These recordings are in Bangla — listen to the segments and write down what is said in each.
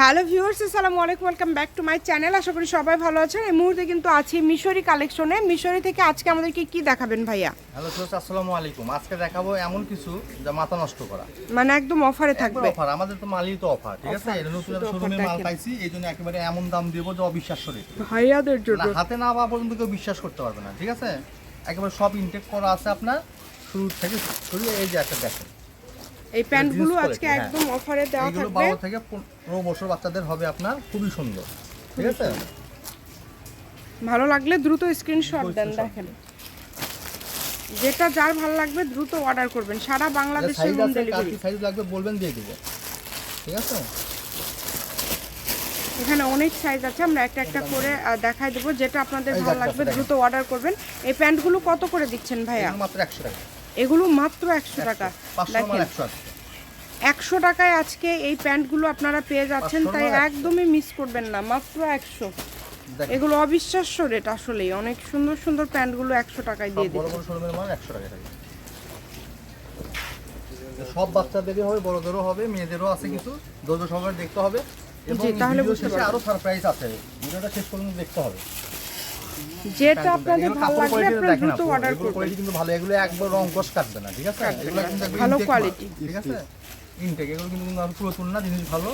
হ্যালো ভিউয়ার্স আসসালামু আলাইকুম welcome back to my channel. আশা করি সবাই ভালো আছেন। এই মুহূর্তে কিন্তু আছি মিশরি কালেকশনে। মিশরি থেকে আজকে আমাদেরকে কি দেখাবেন ভাইয়া? হ্যালো দোস্ত আসসালামু আলাইকুম। আজকে দেখাবো এমন কিছু যা মাথা নষ্ট করা। মানে একদম অফারে থাকবে। অফার। আমাদের তো মালই তো অফার ঠিক আছে? এটা নতুন শোরুমে মাল পাইছি এই জন্য একেবারে এমন দাম দেবো যে অবিশ্বাস্য রেট ভাইয়াদের জন্য। হাতে না পাওয়া পর্যন্ত কেউ বিশ্বাস করতে পারবে না ঠিক আছে? একেবারে সব ইনটেক করা আছে আপনার শুরু থেকে শুরু। এই যে একটা দেখেন। এই প্যান্টগুলো আজকে হ্যাঁ। একদম অফারে দেওয়া থাকবে। বারো থেকে পনেরো বছর বাচ্চাদের হবে আপনার খুবই সুন্দর। ঠিক আছে? ভালো লাগলে দ্রুত স্ক্রিনশট দেন দেখেন। যেটা যার ভালো লাগবে দ্রুত অর্ডার করবেন। সারা বাংলাদেশে হোম ডেলিভারি সাইজ লাগবে বলবেন দিয়ে দেবো। ঠিক আছে? এখানে অনেক সাইজ আছে আমরা একটা একটা করে দেখাই দেবো যেটা আপনাদের ভালো লাগবে। দ্রুত অর্ডার করবেন। এই প্যান্টগুলো কত করে দিচ্ছেন ভাইয়া? মাত্র একশো টাকা। এগুলো মাত্র একশো টাকা। দেখেন একশো টাকায় আজকে এই প্যান্টগুলো আপনারা পেয়ে যাচ্ছেন তাই একদমই মিস করবেন না মাত্র একশো। এগুলো অবিশ্বাস্য রেট আসলেই অনেক সুন্দর সুন্দর প্যান্টগুলো একশো টাকায় দিয়ে দিচ্ছে। টাকা সব বাচ্চাদেরই হবে বড়দেরও হবে মেয়েদেরও আছে কিছু ধৈর্য সহকারে দেখতে হবে। এবং তাহলে আরও সারপ্রাইজ আছে। ভিডিওটা শেষ পর্যন্ত দেখতে হবে। যেটা আপনাদের ভালো লাগবে আপনারা দ্রুত অর্ডার করবেন। কিন্তু ভালো এগুলো একবার রং কষ কাটবে না ঠিক আছে? এগুলো কিন্তু ভালো quality। ঠিক আছে? ইনটেক এগুলো কিন্তু কোনো পুরাতন না জিনিস ভালো।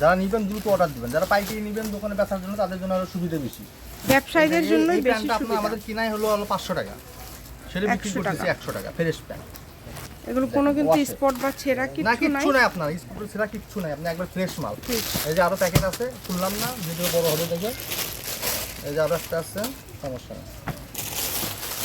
যারা নিবেন দ্রুত অর্ডার দিবেন যারা পাইকারি নিবেন দোকানে বেচার জন্য তাদের জন্য আরও সুবিধা বেশি। ব্যবসায়ীদের জন্যই বেশি সুবিধা। আমাদের কিনাই হলো হলো পাঁচশো টাকা। সেটা বিক্রি করতেছি টাকা। একশো টাকা ফ্রেশ প্যান্ট। এগুলো কোনো কিন্তু স্পট বা ছেঁড়া কিছু নাই কিচ্ছু নাই। আপনার স্কুটার ছেঁড়া কিচ্ছু নাই আপনি একবার ফ্রেশ মাল। এই যে আরও প্যাকেট আছে শুনলাম না ভিডিও বড় হবে দেখে এই যে আরও আছে সমস্যা নেই।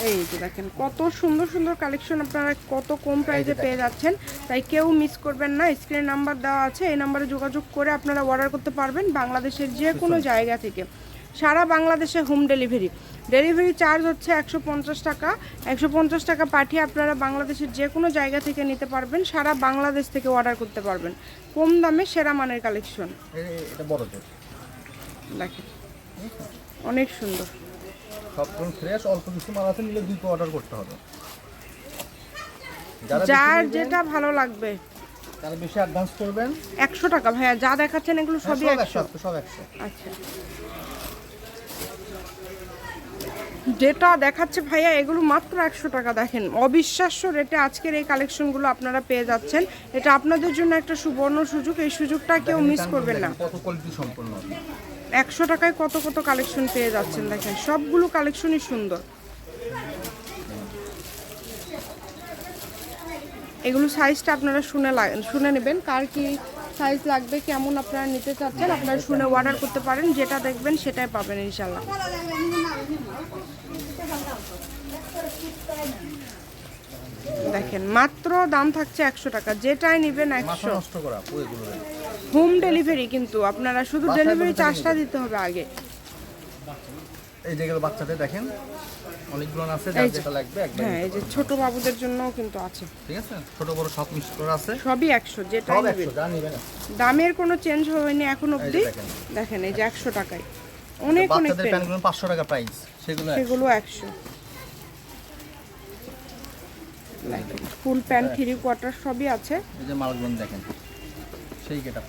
এই যে দেখেন কত সুন্দর সুন্দর কালেকশন আপনারা কত কম প্রাইসে পেয়ে যাচ্ছেন। তাই কেউ মিস করবেন না স্ক্রিনে নাম্বার দেওয়া আছে এই নাম্বারে যোগাযোগ করে আপনারা অর্ডার করতে পারবেন বাংলাদেশের যে কোনো জায়গা থেকে। সারা বাংলাদেশে হোম ডেলিভারি ডেলিভারি চার্জ হচ্ছে একশো পঞ্চাশ টাকা। একশো পঞ্চাশ টাকা পাঠিয়ে আপনারা বাংলাদেশের যে কোনো জায়গা থেকে নিতে পারবেন সারা বাংলাদেশ থেকে অর্ডার করতে পারবেন। কম দামে সেরা মানের কালেকশন দেখেন। অনেক সুন্দর। সব ফ্রেশ অল্প কিছু মাল আছে নিলে দুটো অর্ডার করতে হবে। যার যেটা ভালো লাগবে। তারা বেশি অ্যাডভান্স করবেন একশো টাকা ভাইয়া যা দেখাচ্ছেন এগুলো হ্যাঁ, সবই সব একশো। একশো সব একশো। আচ্ছা। যেটা দেখাচ্ছে ভাইয়া এগুলো মাত্র একশো টাকা দেখেন। অবিশ্বাস্য রেটে আজকের এই কালেকশনগুলো আপনারা পেয়ে যাচ্ছেন। এটা আপনাদের জন্য একটা সুবর্ণ সুযোগ এই সুযোগটা কেউ মিস করবেন না। কত কোয়ালিটি সম্পন্ন। একশো টাকায় কত কত কালেকশন পেয়ে যাচ্ছেন দেখেন, সবগুলো কালেকশনই সুন্দর। এগুলো সাইজটা আপনারা শুনে শুনে নেবেন, কার কি সাইজ লাগবে, কেমন আপনারা নিতে চাচ্ছেন, আপনারা শুনে অর্ডার করতে পারেন, যেটা দেখবেন সেটাই পাবেন ইনশাল্লাহ দেখেন, মাত্র দাম থাকছে একশো টাকা, যেটাই নেবেন একশো। হোম ডেলিভারি কিন্তু আপনারা শুধু ডেলিভারি চার্জটা দিতে হবে আগে। এই যেগুলো বাচ্চাদের দেখেন। অনেকগুলো আছে যার যেটা লাগবে একবার হ্যাঁ এই যে ছোট বাবুদের জন্যও কিন্তু আছে। ঠিক আছে? ছোট বড় সব মিক্স করা আছে। সবই একশো যেটা সব নেবেন। একশো যা নিবেন। দামের কোনো চেঞ্জ হয়নি এখন অবধি। দেখেন। এই যে একশো টাকায়। অনেক অনেক বাচ্চাদের পেন প্যান্টগুলো পাঁচশো টাকা প্রাইস সেগুলো। সেগুলো একশো। ফুল প্যান্ট থ্রি কোয়ার্টার সবই আছে। এই যে মালগুলো দেখেন। সেই গেট আপ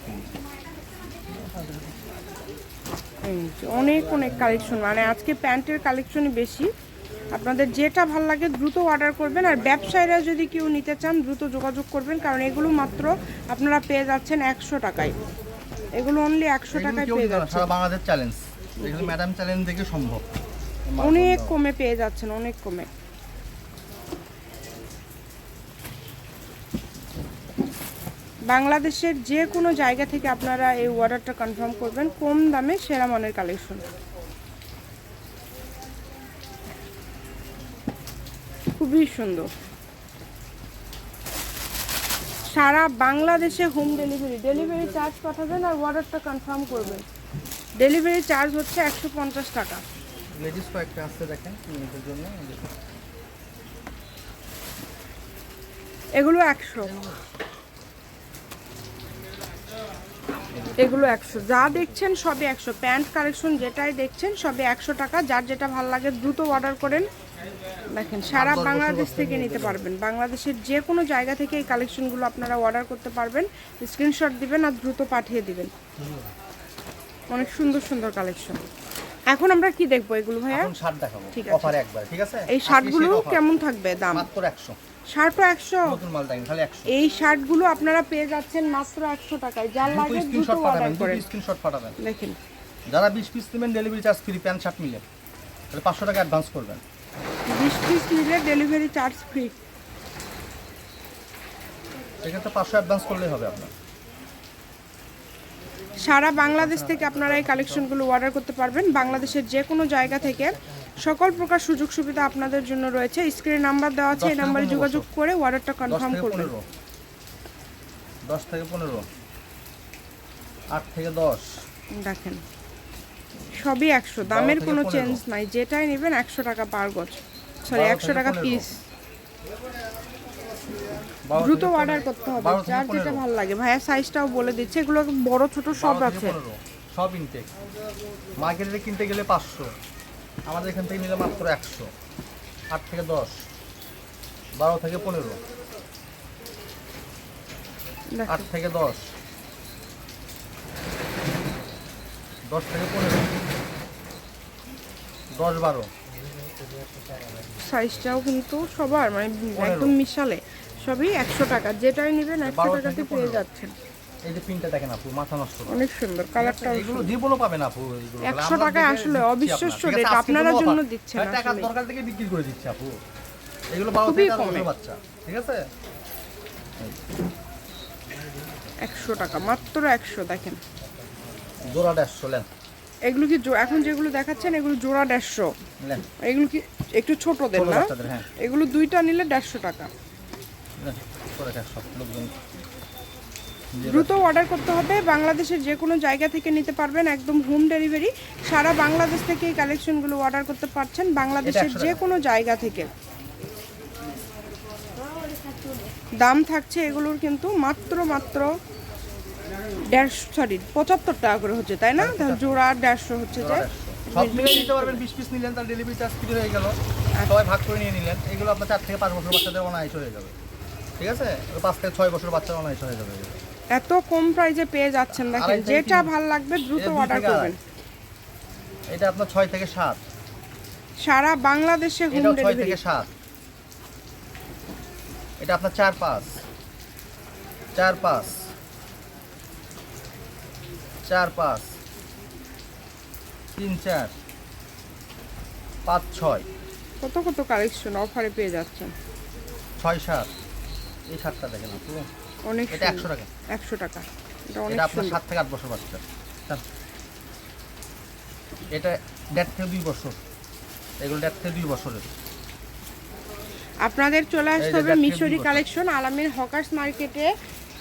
অনেক অনেক কালেকশন মানে আজকে প্যান্টের কালেকশনই বেশি। আপনাদের যেটা ভালো লাগে দ্রুত অর্ডার করবেন আর ব্যবসায়ীরা যদি কেউ নিতে চান দ্রুত যোগাযোগ করবেন কারণ এগুলো মাত্র আপনারা পেয়ে যাচ্ছেন একশো টাকায়। এগুলো অনলি একশো টাকায় পেয়ে দিবে যাচ্ছেন সারা বাংলাদেশ চ্যালেঞ্জ এগুলো ম্যাডাম চ্যালেঞ্জ দেখে সম্ভব। অনেক কমে পেয়ে যাচ্ছেন অনেক কমে। বাংলাদেশের যে কোনো জায়গা থেকে আপনারা এই অর্ডারটা কনফার্ম করবেন কম দামে সেরা মানের কালেকশন খুবই সুন্দর। সারা বাংলাদেশে হোম ডেলিভারি ডেলিভারি চার্জ পাঠাবেন আর অর্ডারটা কনফার্ম করবেন। ডেলিভারি চার্জ হচ্ছে একশো পঞ্চাশ টাকা। লেডিস কয়েকটা আসতে দেখেন মেয়েদের জন্য এগুলো একশো। এগুলো একশো। যা দেখছেন সবই একশো। প্যান্ট কালেকশন যেটাই দেখছেন সবই একশো টাকা। যার যেটা ভালো লাগে দ্রুত অর্ডার করেন। দেখেন সারা বাংলাদেশ থেকে নিতে পারবেন। বাংলাদেশের যে কোনো জায়গা থেকে এই কালেকশনগুলো আপনারা অর্ডার করতে পারবেন। স্ক্রিনশট দিবেন আর দ্রুত পাঠিয়ে দিবেন। অনেক সুন্দর সুন্দর কালেকশন। এখন আমরা কি দেখব এগুলো ভাইয়া? ঠিক আছে। অফারে ঠিক আছে? এই শার্টগুলো কেমন থাকবে দাম? মাত্র একশো। শার্টও একশো। এই শার্টগুলো আপনারা পেয়ে যাচ্ছেন মাত্র একশো টাকায়। যার লাগে স্ক্রিনশট পাঠাবেন স্ক্রিনশট পাঠাবেন। দেখেন। যারা বিশ পিস নেবেন delivery charge free pant shirt মিলে। তাহলে পাঁচশো টাকা অ্যাডভান্স করবেন। বিশ পিস নিলে ডেলিভারি চার্জ ফ্রি সেক্ষেত্রে পাঁচশো অ্যাডভান্স করলেই হবে আপনার। সারা বাংলাদেশ থেকে আপনারা এই কালেকশনগুলো অর্ডার করতে পারবেন। বাংলাদেশের যে কোনো জায়গা থেকে সকল প্রকার সুযোগ সুবিধা আপনাদের জন্য রয়েছে। স্ক্রিনে নাম্বার দেওয়া আছে এই নাম্বারে যোগাযোগ করে অর্ডারটা কনফার্ম করবেন। দশ থেকে পনেরো। আট থেকে দশ। দেখেন সবই একশো। দামের কোনো চেঞ্জ নাই। যেটাই নেবেন একশো টাকা পার গজ। সরি একশো টাকা পিস দ্রুত অর্ডার করতে হবে। যার যেটা ভালো লাগে। ভাইয়া সাইজটাও বলে দিচ্ছে। এগুলো বড় ছোট সব আছে। সব ইনটেক মার্কেটে কিনতে গেলে পাঁচশো। আমাদের এখান থেকে নিলে মাত্র একশো। আট থেকে দশ। বারো থেকে পনেরো। আট থেকে দশ। দশ থেকে পনেরো। দশ বারো। সাইজটাও কিন্তু সবার মানে একদম মিশালে। সবই একশো টাকা। যেটাই নেবেন একশো টাকাতে পেয়ে যাচ্ছেন। এই যে প্রিন্টটা দেখেন আপু মাথা নষ্ট। অনেক সুন্দর কালারটাও এগুলো জীবনও পাবেন আপু এগুলো। একশো আমরা টাকায় আসলে অবিশ্বাস্য আপনারা। জন্য। দিচ্ছেন টাকার দরকার থেকে বিক্রি করে দিচ্ছি আপু। এগুলো থেকে বাচ্চা ঠিক আছে? একশো টাকা মাত্র একশো দেখেন। জোড়া লেন। এগুলো কি এখন যেগুলো দেখাচ্ছেন এগুলো জোড়া দেড়শো। লেন। এগুলো কি একটু ছোটদের ছোট না? হ্যাঁ। এগুলো দুইটা নিলে দেড়শো টাকা। লোকজন। দ্রুত অর্ডার করতে হবে। বাংলাদেশের যে কোনো জায়গা থেকে নিতে পারবেন একদম হোম ডেলিভারি সারা বাংলাদেশ থেকে এই কালেকশনগুলো অর্ডার করতে পারছেন বাংলাদেশের যে কোনো জায়গা থেকে। দাম থাকছে এগুলোর কিন্তু মাত্র মাত্র দেড়শো সরি পঁচাত্তর টাকা করে হচ্ছে তাই না? তাহলে জোড়া দেড়শো হচ্ছে যে। সব মিলে নিতে পারবেন বিশ পিস নিলেন তার ডেলিভারি চার্জ ফ্রি হয়ে গেল। সবাই ভাগ করে নিয়ে নিলেন। এগুলো আপনার চার থেকে পাঁচ বছর বাচ্চাদের অনায়াস হয়ে যাবে। ঠিক আছে? পাঁচ থেকে ছয় বছর বাচ্চার অনায়াস হয়ে যাবে। এত কম প্রাইজে পেয়ে যাচ্ছেন দেখেন যেটা। ভালো লাগবে দ্রুত অর্ডার করবেন। এটা আপনার ছয় থেকে সাত। সারা বাংলাদেশে হোম ডেলিভারি থেকে সাত। এটা আপনার চার পাঁচ। চার পাঁচ। চার পাঁচ। তিন চার। পাঁচ ছয়। কত কত কালেকশন অফারে পেয়ে যাচ্ছেন? ছয় সাত। এই দেখেন আপু অনেক এটা একশো টাকা। একশো টাকা। এটা অনেক এটা আপনার সাত থেকে আট বছর বাচ্চা। এটা দেড় থেকে দুই বছর। এগুলো দেড় থেকে দুই বছরের। আপনাদের চলে আসতে হবে মিশরি কালেকশন আলামিন হকার্স মার্কেটে।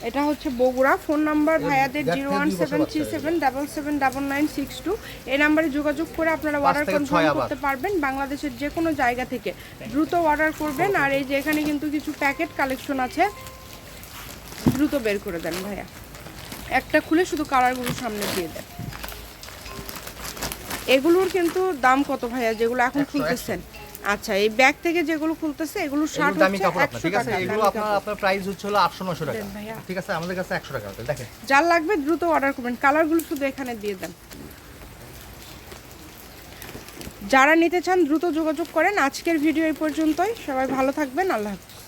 এটা হচ্ছে বগুড়া। ফোন নাম্বার ভাইয়াদের zero one seven three seven double seven double nine six two. এই নাম্বারে যোগাযোগ করে আপনারা অর্ডার কনফার্ম করতে পারবেন বাংলাদেশের যে কোনো জায়গা থেকে। দ্রুত অর্ডার করবেন। আর এই যে এখানে কিন্তু কিছু প্যাকেট কালেকশন আছে দ্রুত বের করে দেন ভাইয়া। একটা খুলে শুধু কালারগুলো সামনে দিয়ে দেন। এগুলোর কিন্তু দাম কত ভাইয়া? যেগুলো এখন খুলতেছেন। আচ্ছা এই ব্যাগ থেকে যেগুলো খুলতেছে এগুলো শার্ট এগুলো দামি হচ্ছে কাপড় আপনার ঠিক আছে? এগুলো আপনার আপনার প্রাইস হচ্ছে হলো 800 900 টাকা। ঠিক আছে? আমাদের কাছে একশো টাকা আছে দেখেন। যার লাগবে দ্রুত অর্ডার করবেন। কালারগুলো শুধু এখানে দিয়ে দেন। যারা নিতে চান দ্রুত যোগাযোগ করেন। আজকের ভিডিও এই পর্যন্তই। সবাই ভালো থাকবেন। আল্লাহ হাফিজ।